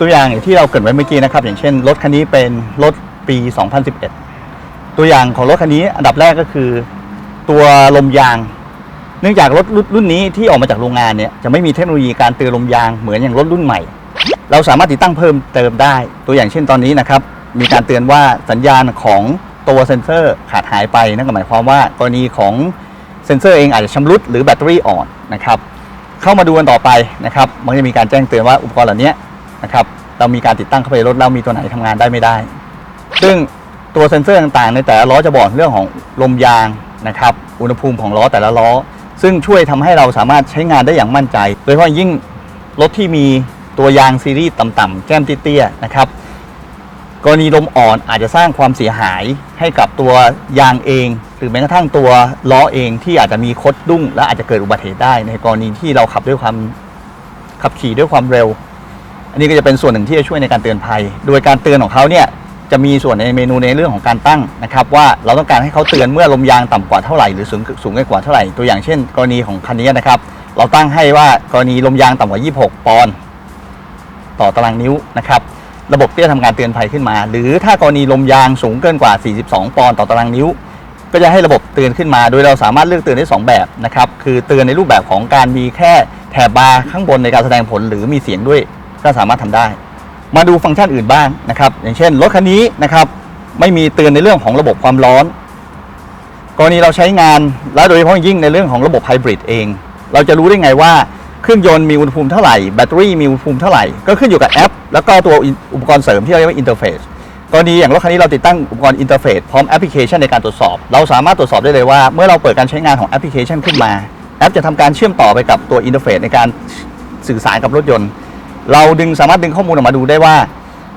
ตัวอย่างที่เราเกิดไว้เมื่อกี้นะครับ อย่างเช่นรถคันนี้เป็นรถปี 2011 ตัวอย่างของรถคันนี้อันดับแรกก็คือ ตัวลมยาง เนื่องจากรถรุ่นนี้ที่ออกมาจากโรงงานเนี่ยจะไม่มีเทคโนโลยีการเตือนลมยางเหมือนอย่างรถรุ่นใหม่ เราสามารถติดตั้งเพิ่มเติมได้ ตัวอย่างเช่นตอนนี้นะครับมีการเตือนว่าสัญญาณของตัวเซ็นเซอร์ขาดหายไปนั่นก็หมายความว่ากรณีของเซ็นเซอร์เองอาจจะชำรุดหรือแบตเตอรี่อ่อนนะครับเข้ามาดูกันต่อไปนะครับมันจะมีการแจ้งเตือนว่าอุปกรณ์เหล่านี้ นะครับเรามีการติดตั้งเข้าไปในรถแล้วมีตัวไหนทำงานได้ไม่ได้ ซึ่งตัวเซ็นเซอร์ต่างๆ ในแต่ละล้อจะบอกเรื่องของลมยางนะครับอุณหภูมิของล้อแต่ละล้อ ซึ่งช่วยทำให้เราสามารถใช้งานได้อย่างมั่นใจ โดยเฉพาะยิ่งรถที่มีตัวยางซีรีส์ต่ำๆแก้มเตี้ยๆนะครับกรณีลมอ่อนอาจจะสร้างความเสียหายให้กับตัวยางเอง หรือแม้กระทั่งตัวล้อเองที่อาจจะมีคดดุ้งและอาจจะเกิดอุบัติเหตุได้ ในกรณีที่เราขับด้วยความขับขี่ด้วยความเร็ว นนี้ก็จะเป็นส่วนหนึ่งที่จะช่วยในการเตือนภัย โดยการเตือนของเขาเนี่ยจะมีส่วนในเมนูในเรื่องของการตั้งนะครับ ว่าเราต้องการให้เขาเตือนเมื่อลมยางต่ำกว่าเท่าไหร่หรือสูงสูงกว่าเท่าไหร่ ตัวอย่างเช่น กรณีของคันนี้นะครับ เราตั้งให้ว่ากรณีลมยางต่ำกว่า 26 ปอนด์ต่อตารางนิ้วนะครับระบบก็จะทำการเตือนภัยขึ้นมา หรือถ้ากรณีลมยางสูงเกินกว่า 42 ปอนด์ต่อตารางนิ้ว ก็จะให้ระบบเตือนขึ้นมา โดยเราสามารถเลือกเตือนได้ 2 แบบนะครับ คือเตือนในรูปแบบของการมีแค่แถบบาร์ข้างบนในการแสดงผลหรือมีเสียงด้วย ก็สามารถทำได้ มาดูฟังก์ชันอื่นบ้างนะครับ อย่างเช่นรถคันนี้นะครับ ไม่มีเตือนในเรื่องของระบบความร้อน กรณีเราใช้งานและโดยเฉพาะยิ่งในเรื่องของระบบไฮบริดเอง เราจะรู้ได้ไงว่าเครื่องยนต์มีอุณหภูมิเท่าไหร่แบตเตอรี่มีอุณหภูมิเท่าไหร่ ก็ขึ้นอยู่กับแอป แล้วก็ตัวอุปกรณ์เสริมที่เราเรียกว่าอินเทอร์เฟซกรณีอย่างรถคันนี้เราติดตั้งอุปกรณ์อินเทอร์เฟซพร้อมแอปพลิเคชันในการตรวจสอบ เราสามารถตรวจสอบได้เลยว่า เมื่อเราเปิดการใช้งานของแอปพลิเคชันขึ้นมา แอปจะทำการเชื่อมต่อไปกับตัวอินเทอร์เฟซในการสื่อสารกับรถยนต์ เราดึงสามารถดึงข้อมูลออกมาดูได้ว่า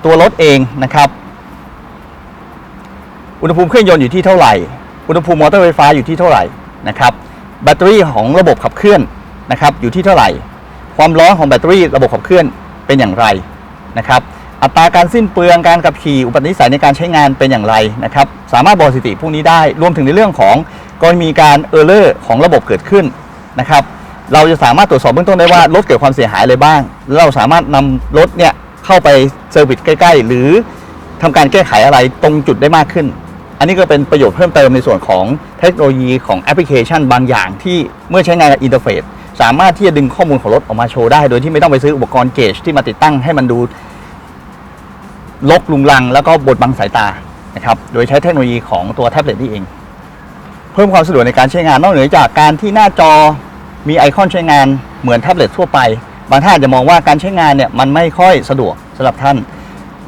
ตัวรถเองนะครับ อุณหภูมิเครื่องยนต์อยู่ที่เท่าไหร่ อุณหภูมิมอเตอร์ไฟฟ้าอยู่ที่เท่าไหร่นะครับแบตเตอรี่ของระบบขับเคลื่อนนะครับอยู่ที่เท่าไหร่ ความร้อนของแบตเตอรี่ระบบขับเคลื่อนเป็นอย่างไรนะครับอัตราการสิ้นเปลืองการขับขี่อุปนิสัยในการใช้งานเป็นอย่างไรนะครับสามารถบอกสถิติพวกนี้ได้รวมถึงในเรื่องของกรณีมีการเออร์เลอร์ของระบบเกิดขึ้นนะครับ เราจะสามารถตรวจสอบเบื้องต้นได้ว่ารถเกิดความเสียหายอะไรบ้าง เราสามารถนำรถเนี่ยเข้าไปเซอร์วิสใกล้ ๆ หรือทำการแก้ไขอะไรตรงจุดได้มากขึ้น อันนี้ก็เป็นประโยชน์เพิ่มเติมในส่วนของเทคโนโลยีของแอปพลิเคชันบางอย่างที่เมื่อใช้งานกับอินเทอร์เฟซสามารถที่จะดึงข้อมูลของรถออกมาโชว์ได้ โดยที่ไม่ต้องไปซื้ออุปกรณ์เกจที่มาติดตั้งให้มันดูลกลุงลัง แล้วก็บดบังสายตานะครับโดยใช้เทคโนโลยีของตัวแท็บเล็ตนี่เอง เพิ่มความสะดวกในการใช้งานนอกเหนือจากการที่หน้าจอ มีไอคอนใช้งานเหมือนแท็บเล็ตทั่วไป บางท่านอาจจะมองว่าการใช้งานเนี่ยมันไม่ค่อยสะดวกสำหรับท่าน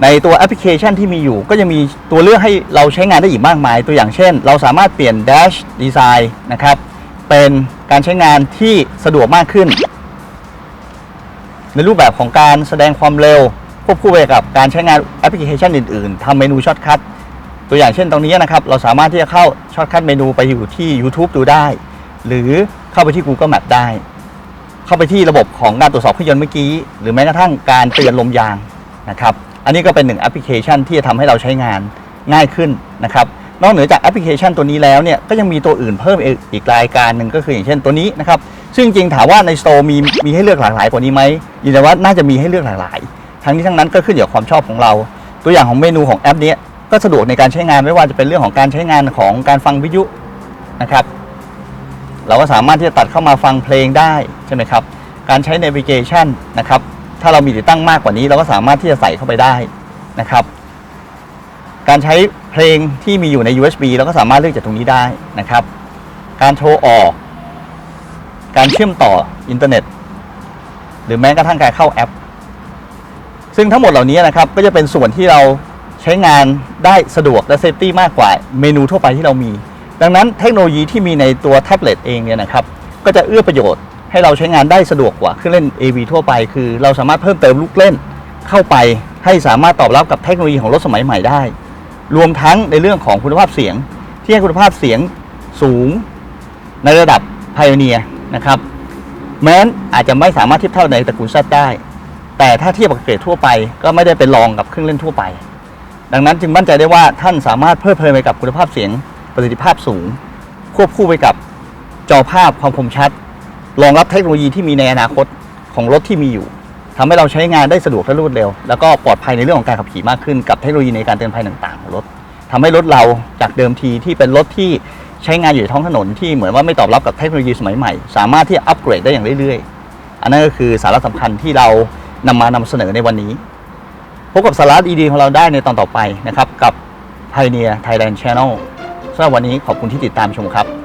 ในตัวแอปพลิเคชันที่มีอยู่ ก็จะมีตัวเลือกให้เราใช้งานได้อีกมากมาย ตัวอย่างเช่น เราสามารถเปลี่ยน Dash Design นะครับเป็นการใช้งานที่สะดวกมากขึ้น ในรูปแบบของการแสดงความเร็วควบคู่ไปกับการใช้งานแอปพลิเคชันอื่นๆทำเมนูช็อตคัทตัวอย่างเช่นตรงนี้นะครับ เราสามารถที่จะเข้าช็อตคัทเมนูไปอยู่ที่ YouTube ดูได้ หรือ เข้าไปที่ Google Map ได้ เข้าไปที่ระบบของการตรวจสอบเครื่องยนต์เมื่อกี้ หรือแม้กระทั่งการเตือนลมยางนะครับอันนี้ก็เป็นหนึ่งแอปพลิเคชันที่จะทำให้เราใช้งานง่ายขึ้นนะครับนอกเหนือจากแอปพลิเคชันตัวนี้แล้วเนี่ยก็ยังมีตัวอื่นเพิ่มอีกรายการหนึ่งก็คืออย่างเช่นตัวนี้นะครับซึ่งจริงถามว่าในสโตร์มีมีให้เลือกหลากหลายกว่านี้ไหมยืนยันว่าน่าจะมีให้เลือกหลากหลาย ทั้งนี้ทั้งนั้นก็ขึ้นอยู่กับความชอบของเรา ตัวอย่างของเมนูของแอปนี้ก็สะดวกในการใช้งานไม่ว่าจะเป็นเรื่องของการใช้งานของการฟังวิทยุนะครับ เราก็สามารถที่จะตัดเข้ามาฟังเพลงได้ใช่ไหมครับ การใช้ navigation นะครับ ถ้าเรามีติดตั้งมากกว่านี้ เราก็สามารถที่จะใส่เข้าไปได้นะครับ การใช้เพลงที่มีอยู่ใน USB เราก็สามารถเลือกจากตรงนี้ได้นะครับ การโทรออก การเชื่อมต่ออินเทอร์เน็ต หรือแม้กระทั่งการเข้าแอป ซึ่งทั้งหมดเหล่านี้นะครับ ก็จะเป็นส่วนที่เราใช้งานได้สะดวกและเซฟตี้มากกว่าเมนูทั่วไปที่เรามี ดังนั้นเทคโนโลยีที่มีในตัวแท็บเล็ตเองเนี่ยนะครับก็จะเอื้อประโยชน์ให้เราใช้งานได้สะดวกกว่าเครื่องเล่น AV ทั่วไป คือเราสามารถเพิ่มเติมลูกเล่นเข้าไปให้สามารถตอบรับกับเทคโนโลยีของรถสมัยใหม่ได้ รวมทั้งในเรื่องของคุณภาพเสียง ที่ให้คุณภาพเสียงสูงในระดับพ i o เนียนะครับแม้นอาจจะไม่สามารถเทียบเท่าในตระกูลซัได้ แต่ถ้าเทียบกับเกรดทั่วไป ก็ไม่ได้เป็นรองกับเครื่องเล่นทั่วไป ดังนั้นจึงมั่นใจได้ว่าท่านสามารถเพลิดเพลินไปกับคุณภาพเสียง ประสิทธิภาพสูง ควบคู่ไปกับจอภาพความคมชัด รองรับเทคโนโลยีที่มีในอนาคตของรถที่มีอยู่ทำให้เราใช้งานได้สะดวกและรวดเร็ว แล้วก็ปลอดภัยในเรื่องของการขับขี่มากขึ้นกับเทคโนโลยีในการเตือนภัยต่างๆของรถทำให้รถเราจากเดิมทีที่เป็นรถที่ใช้งานอยู่ในท้องถนนที่เหมือนว่าไม่ตอบรับกับเทคโนโลยีสมัยใหม่ สามารถที่จะอัปเกรดได้อย่างเรื่อยๆ อันนั้นก็คือสาระสำคัญที่เรานำมานำเสนอในวันนี้พบกับสาระดีๆของเราได้ในตอนต่อไปนะครับกับ Pioneer Thailand Channel สำหรับวันนี้ขอบคุณที่ติดตามชมครับ